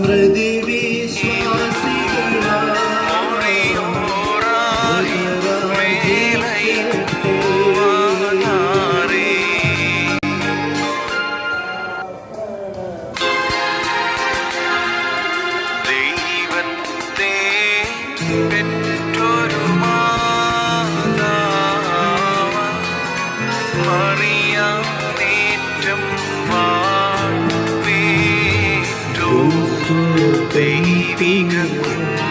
Smriti being a word.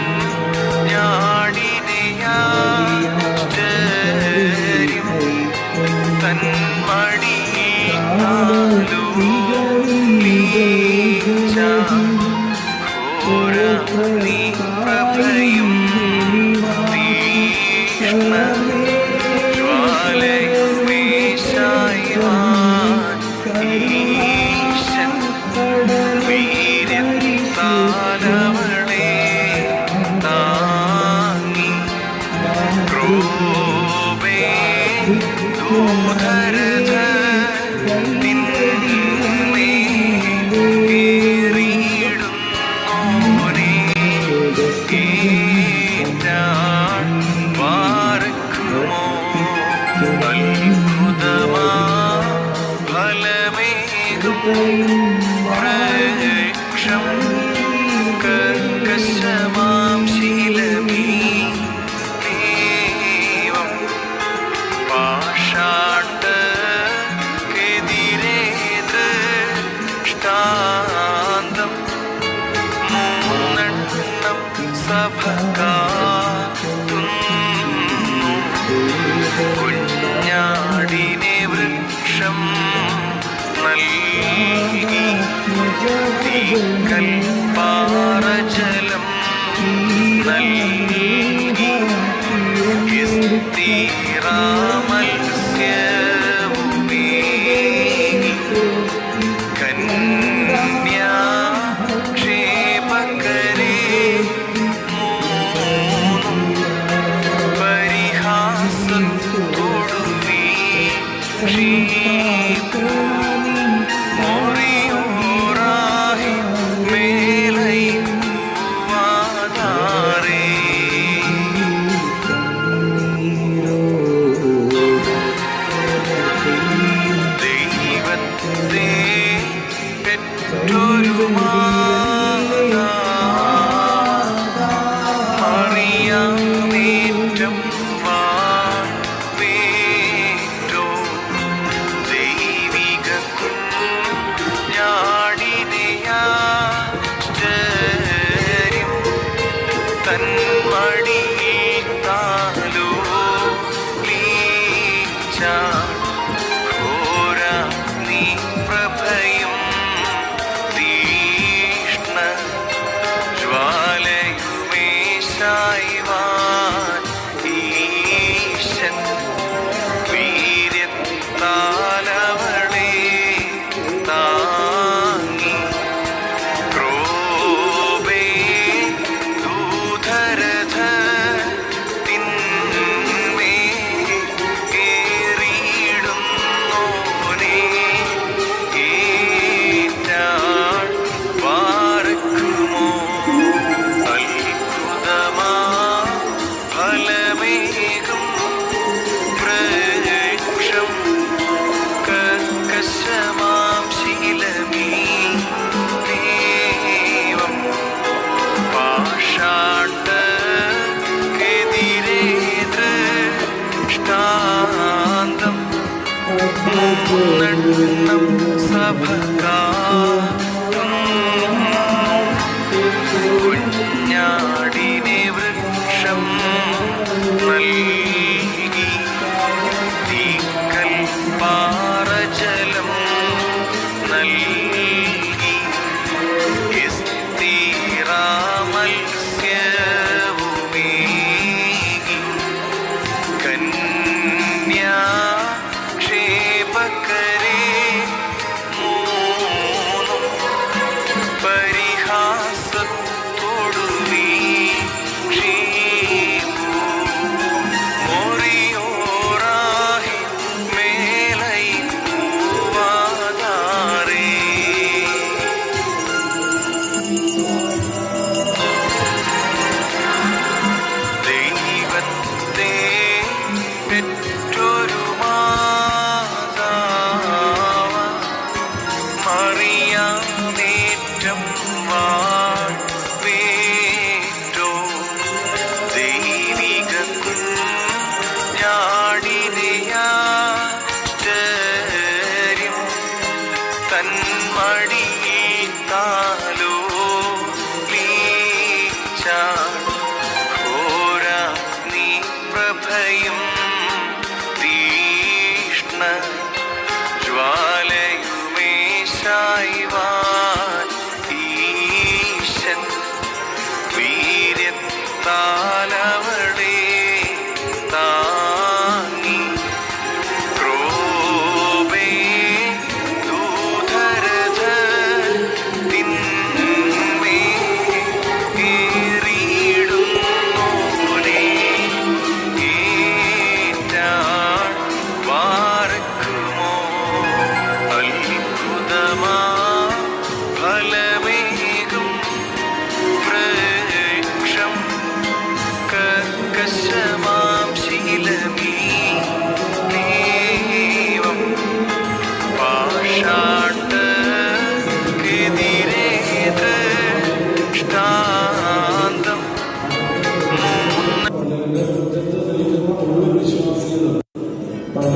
Hallelujah.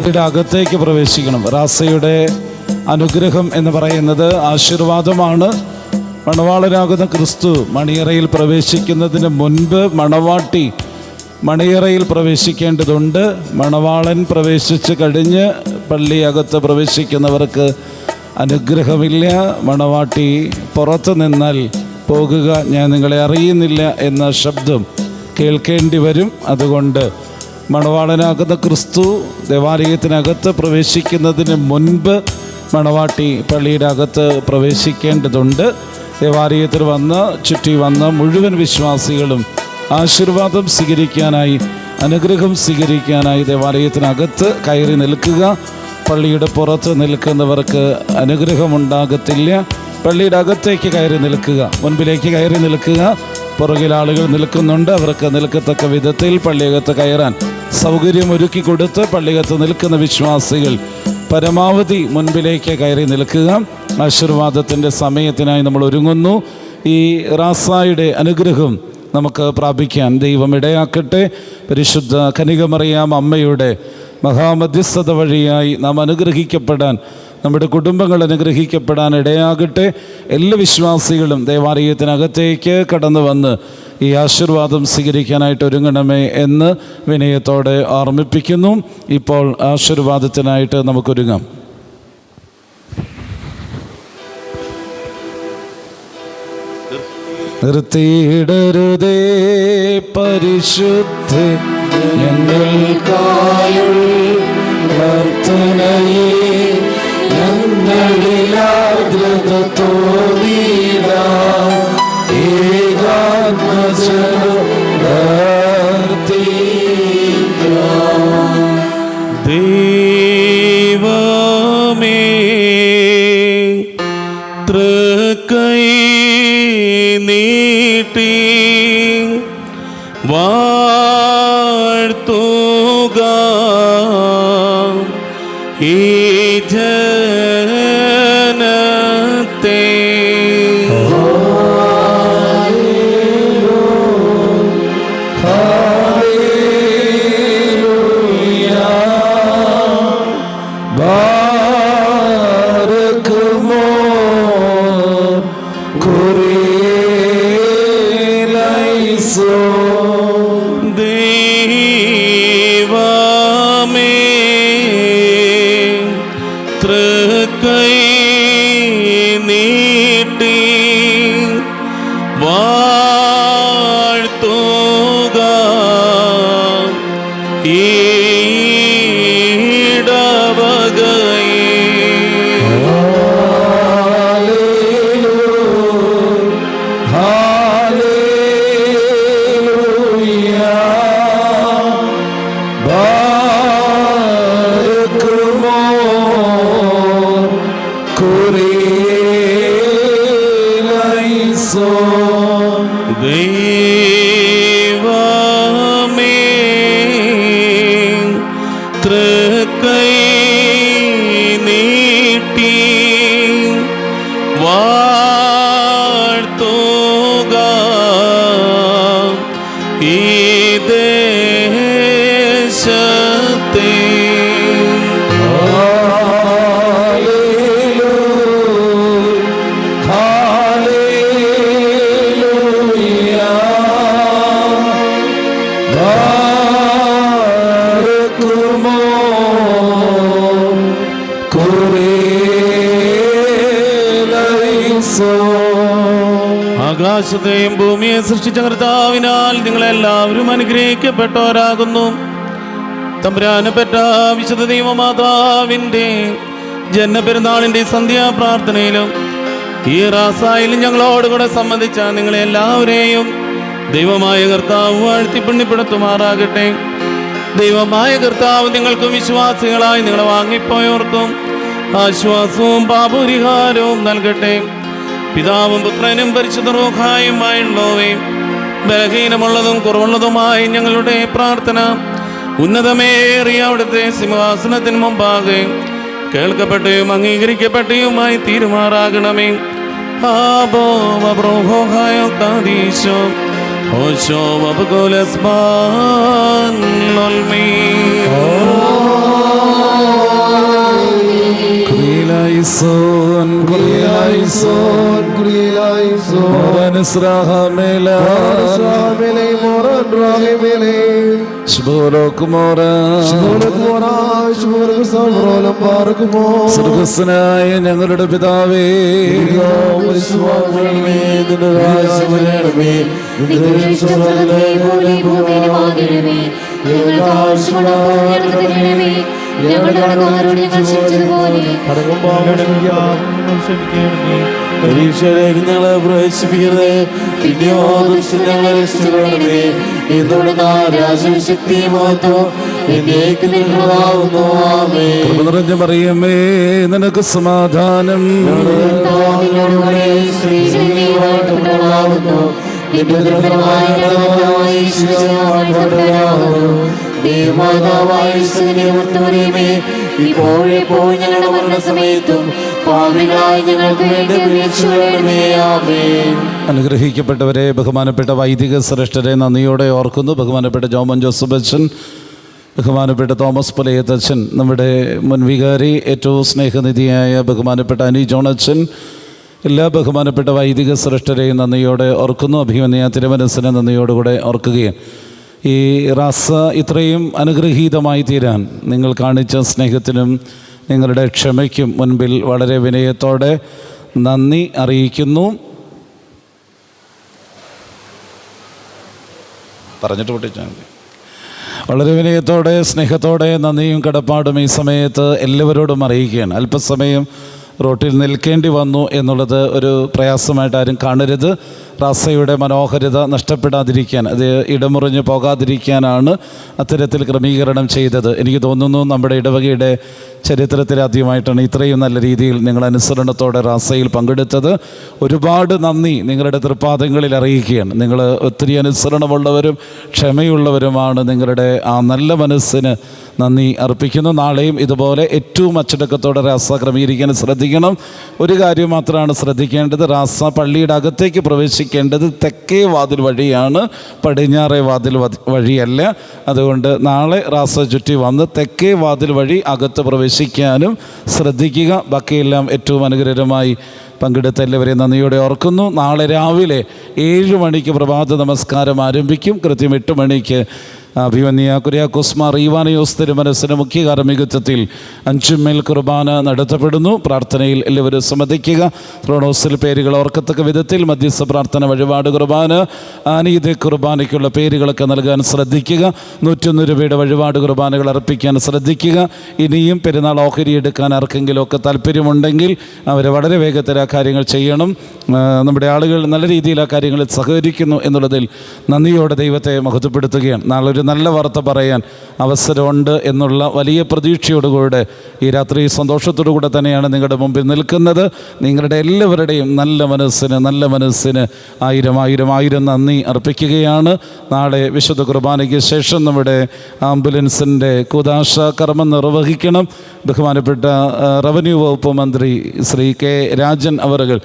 ഇവിടെ അകത്തേക്ക് പ്രവേശിക്കണം. റാസയുടെ അനുഗ്രഹം എന്ന് പറയുന്നത് ആശീർവാദമാണ്. മണവാളനാകുന്ന ക്രിസ്തു മണിയറയിൽ പ്രവേശിക്കുന്നതിന് മുൻപ് മണവാട്ടി മണിയറയിൽ പ്രവേശിക്കേണ്ടതുണ്ട്. മണവാളൻ പ്രവേശിച്ച് കഴിഞ്ഞ് പള്ളി അകത്ത് പ്രവേശിക്കുന്നവർക്ക് അനുഗ്രഹമില്ല. മണവാട്ടി പുറത്ത് നിന്നാൽ പോകുക ഞാൻ നിങ്ങളെ അറിയുന്നില്ല എന്ന ശബ്ദം കേൾക്കേണ്ടി വരും. അതുകൊണ്ട് മണവാളനാകുന്ന ക്രിസ്തു ദേവാലയത്തിനകത്ത് പ്രവേശിക്കുന്നതിന് മുൻപ് മണവാട്ടി പള്ളിയുടെ അകത്ത് പ്രവേശിക്കേണ്ടതുണ്ട്. ദേവാലയത്തിൽ വന്ന് ചുറ്റി വന്ന മുഴുവൻ വിശ്വാസികളും ആശീർവാദം സ്വീകരിക്കാനായി അനുഗ്രഹം സ്വീകരിക്കാനായി ദേവാലയത്തിനകത്ത് കയറി നിൽക്കുക. പള്ളിയുടെ പുറത്ത് നിൽക്കുന്നവർക്ക് അനുഗ്രഹമുണ്ടാകത്തില്ല. പള്ളിയുടെ അകത്തേക്ക് കയറി നിൽക്കുക. മുൻപിലേക്ക് കയറി നിൽക്കുക. പുറകിൽ ആളുകൾ നിൽക്കുന്നുണ്ട്. അവർക്ക് നിൽക്കത്തക്ക വിധത്തിൽ പള്ളിയകത്ത് കയറാൻ സൗകര്യം ഒരുക്കി കൊടുത്ത് പള്ളികത്ത് നിൽക്കുന്ന വിശ്വാസികൾ പരമാവധി മുൻപിലേക്ക് കയറി നിൽക്കുക. ആശീർവാദത്തിന്റെ സമയത്തിനായി നമ്മൾ ഒരുങ്ങുന്നു. ഈ റാസായുടെ അനുഗ്രഹം നമുക്ക് പ്രാപിക്കാൻ ദൈവം ഇടയാക്കട്ടെ. പരിശുദ്ധ കനികമറിയാം അമ്മയുടെ മഹാമധ്യസ്ഥത വഴിയായി നാം അനുഗ്രഹിക്കപ്പെടാൻ നമ്മുടെ കുടുംബങ്ങൾ അനുഗ്രഹിക്കപ്പെടാൻ ഇടയാകട്ടെ. എല്ലാ വിശ്വാസികളും ദേവാലയത്തിനകത്തേക്ക് കടന്നു വന്ന് ഈ ആശീർവാദം സ്വീകരിക്കാനായിട്ട് ഒരുങ്ങണമേ എന്ന് വിനയത്തോടെ ഓർമ്മിപ്പിക്കുന്നു. ഇപ്പോൾ ആശീർവാദത്തിനായിട്ട് നമുക്കൊരുങ്ങാം. നിർത്തിയിടരുതേ പരിശുദ്ധ ഞങ്ങൾക്കായുള്ള പ്രാർത്ഥനയെ ഞങ്ങളിലാദ്രത തോന്നിയില്ല ആകാശത്തെയും ഭൂമിയെ സൃഷ്ടിച്ച കർത്താവിനാൽ നിങ്ങളെല്ലാവരും അനുഗ്രഹിക്കപ്പെട്ടവരാകുന്നു. തമ്പുരാന് വിശുദ്ധ ദൈവമാതാവിന്റെ ജന്മപെരുന്നാളിന്റെ സന്ധ്യാപ്രാർത്ഥനയിലും ഈ റാസായിലും ഞങ്ങളോടുകൂടെ സംബന്ധിച്ച നിങ്ങളെ എല്ലാവരെയും ദൈവമായ കർത്താവ് വാഴ്ത്തി പുണ്യപ്പെടുത്തുമാറാകട്ടെ. ദൈവമായ കർത്താവ് നിങ്ങൾക്കും വിശ്വാസികളായി നിങ്ങളെ വാങ്ങിപ്പോയവർക്കും ആശ്വാസവും പാപപരിഹാരവും നൽകട്ടെ. പിതാവും പുത്രനും പരിശുദ്ധ റോഹായുമായുള്ളവേ ബലഹീനമുള്ളതും കുറവുള്ളതുമായി ഞങ്ങളുടെ പ്രാർത്ഥന ഉന്നതമേറിയ അവിടുത്തെ സിംഹാസനത്തിന് മുമ്പാകെ കേൾക്കപ്പെട്ടും അംഗീകരിക്കപ്പെട്ടുമായി തീരുമാറാകണമേ. ആബോ വബുകുലസ്ബാൻ സ്വർഗസ്സനായ ഞങ്ങളുടെ പിതാവേ ആവശ്യമുള്ള. ഞങ്ങളുടെ കടക്കാരോട് ഞങ്ങൾ ക്ഷമിച്ചതുപോലെ. പരീക്ഷയിലേക്ക് ഞങ്ങളെ പ്രവേശിപ്പിക്കരുത്. പിന്നെയോ ദുഷ്ടൻ ഞങ്ങളെ രക്ഷിക്കണമേ. എന്നോട് രാജശക്തി മഹത്വം എന്നേക്ക് നിങ്ങളാവുന്നു ആമേ കൃപ നിറഞ്ഞ മറിയമേ നിനക്ക് സമാധാനം. അനുഗ്രഹിക്കപ്പെട്ടവരെ ബഹുമാനപ്പെട്ട വൈദിക ശ്രേഷ്ഠരെ നന്ദിയോടെ ഓർക്കുന്നു. ബഹുമാനപ്പെട്ട ജോമൻ ജോസഫ് അച്ഛൻ ബഹുമാനപ്പെട്ട തോമസ് പുലയത്തച്ഛൻ നമ്മുടെ മുൻ വികാരി ഏറ്റവും സ്നേഹനിധിയായ ബഹുമാനപ്പെട്ട അനി ജോൺ അച്ഛൻ എല്ലാ ബഹുമാനപ്പെട്ട വൈദിക ശ്രേഷ്ഠരെയും നന്ദിയോടെ ഓർക്കുന്നു. അഭിമന്യ തിരുമനസ്സിനെ നന്ദിയോടുകൂടെ ഓർക്കുകയും ഈ റസ ഇത്രയും അനുഗ്രഹീതമായി തീരാൻ നിങ്ങൾ കാണിച്ച സ്നേഹത്തിനും നിങ്ങളുടെ ക്ഷമയ്ക്കും മുൻപിൽ വളരെ വിനയത്തോടെ നന്ദി അറിയിക്കുന്നു. പറഞ്ഞിട്ട് പൊട്ടിച്ചാൽ വളരെ വിനയത്തോടെ സ്നേഹത്തോടെ നന്ദിയും കടപ്പാടും ഈ സമയത്ത് എല്ലാവരോടും അറിയിക്കുകയാണ്. അല്പസമയം റോട്ടിൽ നിൽക്കേണ്ടി വന്നു എന്നുള്ളത് ഒരു പ്രയാസമായിട്ട് ആരും കാണരുത്. റാസയുടെ മനോഹരിത നഷ്ടപ്പെടാതിരിക്കാൻ അത് ഇടമുറിഞ്ഞു പോകാതിരിക്കാനാണ് അത്തരത്തിൽ ക്രമീകരണം ചെയ്തത്. എനിക്ക് തോന്നുന്നു നമ്മുടെ ഇടവകയുടെ ചരിത്രത്തിൽ ആദ്യമായിട്ടാണ് ഇത്രയും നല്ല രീതിയിൽ നിങ്ങൾ അനുസരണത്തോടെ റാസയിൽ പങ്കെടുത്തത്. ഒരുപാട് നന്ദി നിങ്ങളുടെ തൃപ്പാദങ്ങളിൽ അറിയിക്കുകയാണ്. നിങ്ങൾ ഒത്തിരി അനുസരണമുള്ളവരും ക്ഷമയുള്ളവരുമാണ് നിങ്ങളുടെ ആ നല്ല മനസ്സിന് നന്ദി അർപ്പിക്കുന്നു. നാളെയും ഇതുപോലെ ഏറ്റവും അച്ചടക്കത്തോടെ റാസ ക്രമീകരിക്കാൻ ശ്രദ്ധിക്കണം. ഒരു കാര്യം മാത്രമാണ് ശ്രദ്ധിക്കേണ്ടത്. റാസ പള്ളിയുടെ അകത്തേക്ക് പ്രവേശിക്കേണ്ടത് തെക്കേ വാതിൽ വഴിയാണ്. പടിഞ്ഞാറേ വാതിൽ വഴിയല്ല. അതുകൊണ്ട് നാളെ റാസ ചുറ്റി വന്ന് തെക്കേ വാതിൽ വഴി അകത്ത് പ്രവേശിക്കാനും ശ്രദ്ധിക്കുക. ബാക്കിയെല്ലാം ഏറ്റവും അനുഗ്രഹമായി പങ്കെടുത്ത എല്ലാവരെയും നന്ദിയോടെ ഓർക്കുന്നു. നാളെ രാവിലെ ഏഴ് മണിക്ക് പ്രഭാത നമസ്കാരം ആരംഭിക്കും. കൃത്യം എട്ട് മണിക്ക് അഭിമന്യ കുര്യാക്കോസ്മാർ ഈവാനയോസ് തിരുമനസിന് മുഖ്യ കാർമ്മികത്വത്തിൽ അഞ്ചുമേൽ കുർബാന നടത്തപ്പെടുന്നു. പ്രാർത്ഥനയിൽ എല്ലാവരും സമ്മതിക്കുക റോണോസിൽ പേരുകൾ ഓർക്കത്തക്ക വിധത്തിൽ മധ്യസ്ഥ പ്രാർത്ഥന വഴിപാട് കുർബാന ആനീതി കുർബാനയ്ക്കുള്ള പേരുകളൊക്കെ നൽകാൻ ശ്രദ്ധിക്കുക. നൂറ്റൊന്ന് രൂപയുടെ വഴിപാട് കുർബാനകൾ അർപ്പിക്കാൻ ശ്രദ്ധിക്കുക. ഇനിയും പെരുന്നാൾ ഓഹരി എടുക്കാൻ ആർക്കെങ്കിലുമൊക്കെ താല്പര്യമുണ്ടെങ്കിൽ അവർ വളരെ വേഗത്തിൽ ആ കാര്യങ്ങൾ ചെയ്യണം. നമ്മുടെ ആളുകൾ നല്ല രീതിയിൽ ആ കാര്യങ്ങളിൽ സഹകരിക്കുന്നു എന്നുള്ളതിൽ നന്ദിയോടെ ദൈവത്തെ മഹത്വപ്പെടുത്തുകയാണ്. നാളെ ഒരു നല്ല വാർത്ത പറയാൻ അവസരമുണ്ട് എന്നുള്ള വലിയ പ്രതീക്ഷയോടുകൂടെ ഈ രാത്രി സന്തോഷത്തോടു കൂടെ തന്നെയാണ് നിങ്ങളുടെ മുമ്പിൽ നിൽക്കുന്നത്. നിങ്ങളുടെ എല്ലാവരുടെയും നല്ല മനസ്സിന് നല്ല മനസ്സിന് ആയിരം ആയിരം ആയിരം നന്ദി അർപ്പിക്കുകയാണ്. നാളെ വിശുദ്ധ കുർബാനയ്ക്ക് ശേഷം നമ്മുടെ ആംബുലൻസിന്റെ കുദാശ കർമ്മം നിർവഹിക്കണം. ബഹുമാനപ്പെട്ട റവന്യൂ വകുപ്പ് മന്ത്രി ശ്രീ കെ രാജൻ അവറുകൾ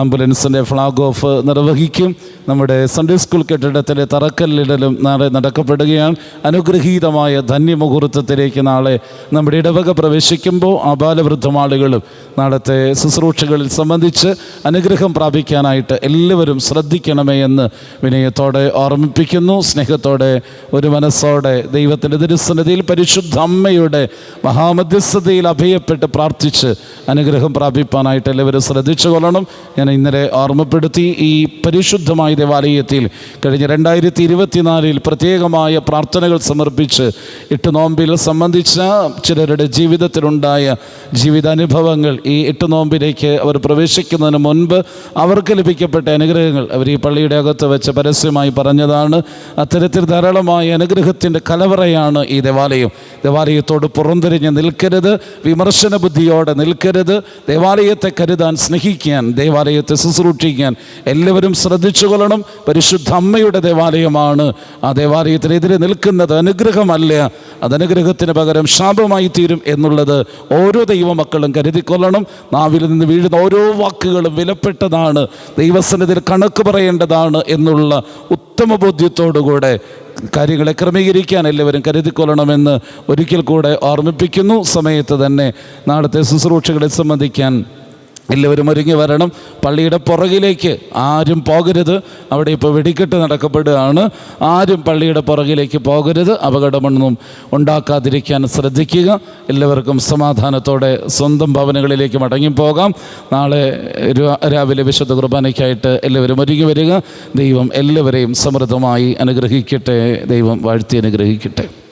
ആംബുലൻസിന്റെ ഫ്ലാഗ് ഓഫ് നിർവഹിക്കും. നമ്മുടെ സൺഡേ സ്കൂൾ കെട്ടിടത്തിലെ തറക്കല്ലിടലും നാളെ നടക്കപ്പെടുകയാണ്. അനുഗ്രഹീതമായ ധന്യമുഹൂർത്തത്തിലേക്ക് നാളെ നമ്മുടെ ഇടവക പ്രവേശിക്കുമ്പോൾ ആബാലവൃദ്ധമാളുകളും നാളത്തെ ശുശ്രൂഷകളിൽ സംബന്ധിച്ച് അനുഗ്രഹം പ്രാപിക്കാനായിട്ട് എല്ലാവരും ശ്രദ്ധിക്കണമേ എന്ന് വിനയത്തോടെ ഓർമ്മിപ്പിക്കുന്നു. സ്നേഹത്തോടെ ഒരു മനസ്സോടെ ദൈവത്തിന്റെ തിരുസന്നിധിയിൽ പരിശുദ്ധ അമ്മയുടെ മഹാമധ്യസ്ഥതയിൽ അഭയപ്പെട്ട് പ്രാർത്ഥിച്ച് അനുഗ്രഹം പ്രാപിപ്പാനായിട്ട് എല്ലാവരും ശ്രദ്ധിച്ചു കൊള്ളണം. ഞാൻ ഇന്നലെ ഓർമ്മപ്പെടുത്തി ഈ പരിശുദ്ധമായ ദേവാലയത്തിൽ കഴിഞ്ഞ രണ്ടായിരത്തി ഇരുപത്തിനാലിൽ പ്രത്യേകമായ പ്രാർത്ഥനകൾ സമർപ്പിച്ച് എട്ട് നോമ്പിൽ സംബന്ധിച്ച ചിലരുടെ ജീവിതത്തിലുണ്ടായ ജീവിതാനുഭവങ്ങൾ ഈ എട്ട് നോമ്പിലേക്ക് അവർ പ്രവേശിക്കുന്നതിന് മുൻപ് അവർക്ക് ലഭിക്കപ്പെട്ട അനുഗ്രഹങ്ങൾ അവർ ഈ പള്ളിയുടെ അകത്ത് വെച്ച് പരസ്യമായി പറഞ്ഞതാണ്. അത്തരത്തിൽ ധാരാളമായ അനുഗ്രഹത്തിന്റെ കലവറയാണ് ഈ ദേവാലയം. ദേവാലയത്തോട് പുറംതിരിഞ്ഞ് നിൽക്കരുത് വിമർശന ബുദ്ധിയോടെ നിൽക്കരുത് ദേവാലയത്തെ കരുതാൻ സ്നേഹിക്കാൻ ദേവാലയത്തെ ശുശ്രൂഷിക്കാൻ എല്ലാവരും ശ്രദ്ധിച്ചു കൊള്ളണം പരിശുദ്ധ അമ്മയുടെ ദേവാലയമാണ്. ആ ദേവാലയത്തിനെതിരെ നിൽക്കുന്നത് അനുഗ്രഹമല്ല? അത് അനുഗ്രഹത്തിന് പകരം ശാപമായി തീരും എന്നുള്ളത് ഓരോ ദൈവമക്കളും കരുതിക്കൊള്ളണം. നാവിൽ നിന്ന് വീഴുന്ന ഓരോ വാക്കുകളും വിലപ്പെട്ടതാണ്. ദൈവസന്നിധിയിൽ കണക്ക് പറയേണ്ടതാണ് എന്നുള്ള ഉത്തമ ബോധ്യത്തോടുകൂടെ കാര്യങ്ങളെ ക്രമീകരിക്കാൻ എല്ലാവരും കരുതിക്കൊള്ളണമെന്ന് ഒരിക്കൽ കൂടെ ഓർമ്മിപ്പിക്കുന്നു. സമയത്ത് തന്നെ നാളത്തെ ശുശ്രൂഷകളെ സംബന്ധിക്കാൻ എല്ലാവരും ഒരുങ്ങി വരണം. പള്ളിയുടെ പുറകിലേക്ക് ആരും പോകരുത്. അവിടെ ഇപ്പോൾ വെടിക്കെട്ട് നടക്കപ്പെടുകയാണ്. ആരും പള്ളിയുടെ പുറകിലേക്ക് പോകരുത്. അപകടമൊന്നും ഉണ്ടാക്കാതിരിക്കാൻ ശ്രദ്ധിക്കുക. എല്ലാവർക്കും സമാധാനത്തോടെ സ്വന്തം ഭവനങ്ങളിലേക്ക് മടങ്ങിപ്പോകാം നാളെ രാവിലെ വിശുദ്ധ കുർബാനയ്ക്കായിട്ട് എല്ലാവരും ഒരുങ്ങി വരിക. ദൈവം എല്ലാവരെയും സമൃദ്ധമായി അനുഗ്രഹിക്കട്ടെ. ദൈവം വാഴ്ത്തി അനുഗ്രഹിക്കട്ടെ.